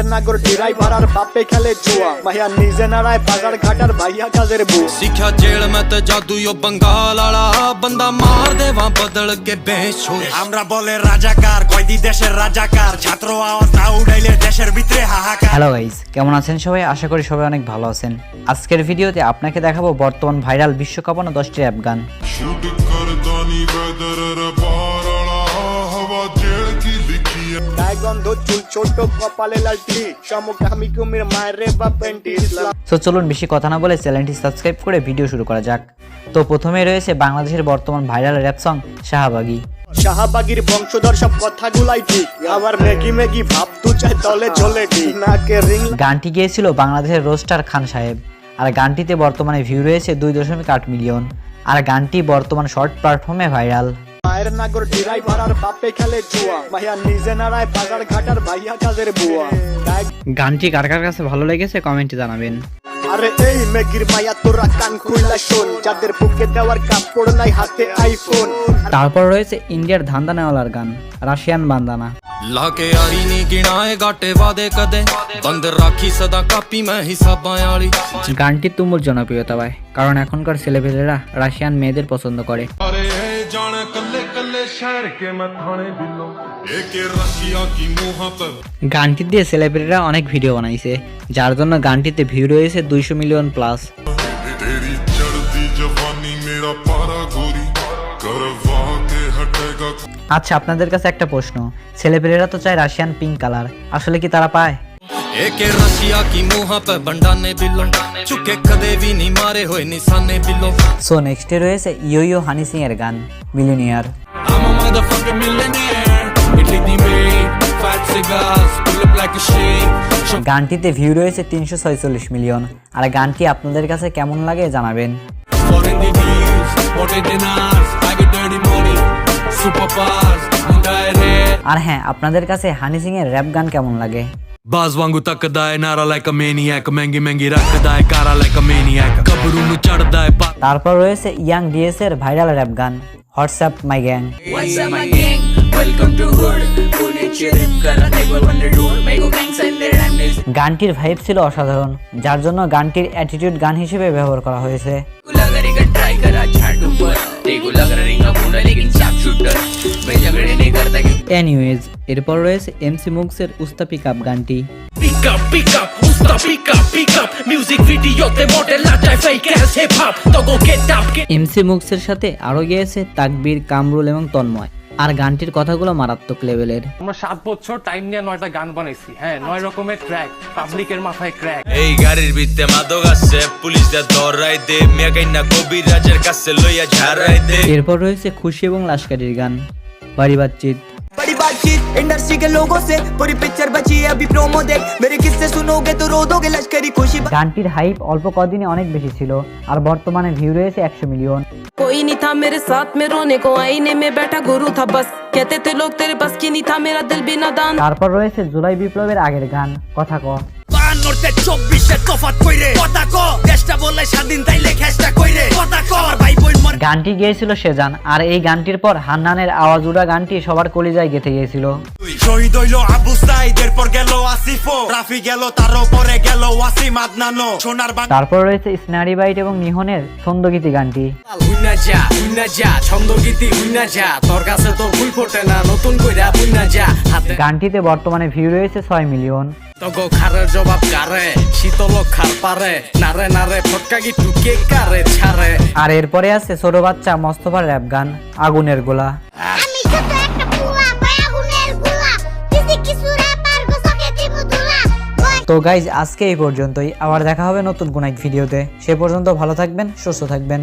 মায়ের নাগর ড্রাইভার আর বাপে খেলে জুয়া ভাইয়া নিজে নাড়ায় বাজার ঘাটার ভাইয়া কাজের বউ ਸਿੱਖਿਆ ਜੇਲ੍ਹ ਮੈਂ ਤੇ ਜਾਦੂ ਓ ਬੰਗਾਲ ਵਾਲਾ ਬੰਦਾ ਮਾਰ ਦੇਵਾਂ ਬਦਲ ਕੇ ਬੇਸ਼ੁਰ আমরা বলে রাজাকার কয়দি দেশের রাজাকার ছাত্র আওয়াজ না উড়াইলে দেশের ভিতরে হাহাকার হ্যালো গাইজ কেমন আছেন সবাই আশা করি সবাই অনেক ভালো আছেন আজকের ভিডিওতে আপনাকে দেখাবো বর্তমান ভাইরাল বিশ্বকাপানো দশটি অ্যাপ গান ਸ਼ੂਟ ਕਰਦਾ ਨੀ ਵੈਦਰ ਰਬਾਰ ਵਾਲਾ ਹਵਾ ਜੇੜ ਕੀ ਲਿਖੀ ਐ গায়ে গন্ধ চুল ছোট কপালে লালটি সমকামী কুমির মায়ের বা পেন্টি তো চলুন বেশি কথা না বলে চ্যানেলটি সাবস্ক্রাইব করে ভিডিও শুরু করা যাক। তো প্রথমেই রয়েছে বাংলাদেশের বর্তমান ভাইরাল র্যাপ সং শাহবাগী। শাহবাগীর বংশধর সব কথাগুলাই ঠিক আবার মেগি মেগি ভাব তু চাই চলে ঠিক। নাকে রিং গানটি গিয়েছিল বাংলাদেশের রোস্টার খান সাহেব আর গানটিতে বর্তমানে ভিউ রয়েছে দুই দশমিক আট মিলিয়ন আর গানটি বর্তমান শর্ট প্ল্যাটফর্মে ভাইরাল মায়ের নাগর ড্রাইভার আর বাপে খেলে জুয়া ভাইয়া নিজে নাড়ায় বাজার ঘাটার ভাইয়া কাজের বুয়া গায়ে গানটি কার কার কাছে ভালো লেগেছে কমেন্টে জানাবেন আরে এই মেগির মায়া তোরা কান খুললা শোন যাদের বুকে দেওয়ার কাপড় নাই হাতে আইফোন তারপর রয়েছে ইন্ডিয়ার ধান্দা নেওয়ালার গান রাশিয়ান বান্দানা ਲਾ ਕੇ ਯਾਰੀ ਨਹੀਂ ਗਿਣਾਏ ਘਾਟੇ ਵਾਦੇ ਕਦੇ ਬੰਦ ਰਾਖੀ ਸਦਾ ਕਾਪੀ ਮੈਂ ਹਿਸਾਬਾਂ ਵਾਲੀ গানটি তুমুল জনপ্রিয়তা পায় কারণ এখনকার ছেলেপেলেরা রাশিয়ান মেয়েদের পছন্দ করে ਅਰੇ গানটি দিয়ে সেলিব্রিটিরা অনেক ভিডিও বানাইছে যার জন্য গানটিতে ভিউ রয়েছে দুইশো মিলিয়ন প্লাস আচ্ছা আপনাদের কাছে একটা প্রশ্ন। ছেলেপেলেরা তো চায় রাশিয়ান পিঙ্ক কালার আসলে কি তারা পায়? ਇਹ ਕਿ ਰਸ਼ੀਆ ਕੀ ਮੂੰਹਾਂ पे ਬੰਡਾਨੇ ਬਿੱਲੋ ਝੁਕੇ ਕਦੇ ਵੀ ਨਹੀਂ ਮਾਰੇ ਹੋਏ ਨਿਸ਼ਾਨੇ ਬਿੱਲੋ সো নেক্সটে রয়েছে ইয়ো ইয়ো হানি সিং এর গান millionaire I'm a motherfucking millionaire Italy the made Fat cigars Pull up like a shade গানটিতে ভিউ রয়েছে তিনশো ছয়চল্লিশ মিলিয়ন আর গানটি আপনাদের কাছে কেমন লাগে জানাবেন Foreign the deals Spotted dinars I get dirty money Superpowers ਮੁੰਡਾ ਏ ਰੇ আর হ্যাঁ আপনাদের কাছে হানি সিং এর র্যাপ গান কেমন লাগে ਬਾਜ਼ ਵਾਂਗੂ ਤੱਕਦਾ ਏ ਨਾਰਾ ਲਾਈਕ ਅ ਮੈਨੀਅਕ ਮਹਿੰਗੀ ਮਹਿੰਗੀ ਰੱਖਦਾ ਏ ਕਾਰਾ ਲਾਈਕ ਅ ਮੈਨੀਅਕ ਕਬਰੂ ਨੂੰ ਚੜਦਾ ਏ ਪਾ তারপর রয়েছে ইয়াং ডিএস এর ভাইরাল র্যাপ গান WhatsApp my gang What's up, my gang? Welcome to Hood. Pull it, chill, kara take one wonder do. Make gangs and their enemies. গানটির ভাইব ছিল অসাধারণ যার জন্য গানটির অ্যাটিটিউড গান হিসেবে ব্যবহার করা হয়েছে गुला करेगा ट्राई करा छाटू पर ते गुला करेगा पूरा लेकिन चाप शूटर मैं झगड़े नहीं करता कि এনিওয়েজ এরপর রয়েছে এমসি মুগসের উস্তা পিক আপ গানটি Pick up, pick up, usta pick up, pick up Music video তে মডেল নাচায় fake ass hip hop তো go get up, get MC মুগসের সাথে আরও গিয়েছে তাকবীর কামরুল এবং তন্ময় আর গানটির কথাগুলো মারাত্মক লেভেলের। আমরা সাত বছর টাইম নিয়ে নয়টা গান বানাইছি হ্যাঁ নয় রকমের ট্র্যাক পাবলিকের মাথায় ক্র্যাক এই গাড়ির ভিতরে মাদক আছে পুলিশ দা ধরাই দে মিয়া না কবির রাজের কাছে লইয়া ঝাড়াই দে। এরপর রয়েছে খুশি এবং লাশকারীর গান। বাড়ি বাতচিত बड़ी बातचीत इंडस्ट्री के लोगों से पूरी पिक्चर बची है अभी प्रोमो देख मेरे किस्से सुनोगे तो रो दोगे लश्करी खुशी গানটির হাইপ অল্প কদিনে অনেক বেশি ছিল আর বর্তমানে ভিউ রয়েছে একশো মিলিয়ন कोई नहीं था मेरे साथ में रोने को आईने में बैठा गुरु था बस कहते थे लोग तेरे बस की नहीं था मेरा दिल भी नादान তারপর রয়েছে জুলাই বিপ্লবের আগের গান কথা ক বাহান্নতে চব্বিশে তফাত কইরে কথা ক দেশটা বলে স্বাধীন তাইলে খেসটা কইরে কথা ক গানটি গিয়েছিল সেজান আর এই গানটির পর হান্নানের আওয়াজ উড়া গানটি সবার কলিজায় গেঁথে গিয়েছিল। শহীদ হইল আবু সাইদ এরপর গেল আসিফো রাফি গেল তার পরে গেল ওয়াসিম আদনানো সোনার বাংলা তারপর রয়েছে স্নারি বাইট এবং নিহনের ছন্দগীতি গানটি। উইনা যা উইনা যা ছন্দগীতি উইনা যা তোর কাছে তোর ফুল ফোটে না নতুন কইরা বুইনা যা হাতে গানটিতে বর্তমানে ভিউ রয়েছে ছয় মিলিয়ন। তগো খারের জবাব কারে? শীতল খার পারে নারে নারে ফটকা কে কারে ছাড়ে? আর এরপরে আছে ছোট বাচ্চা মস্তফার র্যাপ গান আগুনের গোলা। তো গাইজ আজকে এই পর্যন্তই। আবার দেখা হবে নতুন কোন এক ভিডিওতে সে পর্যন্ত ভালো থাকবেন সুস্থ থাকবেন।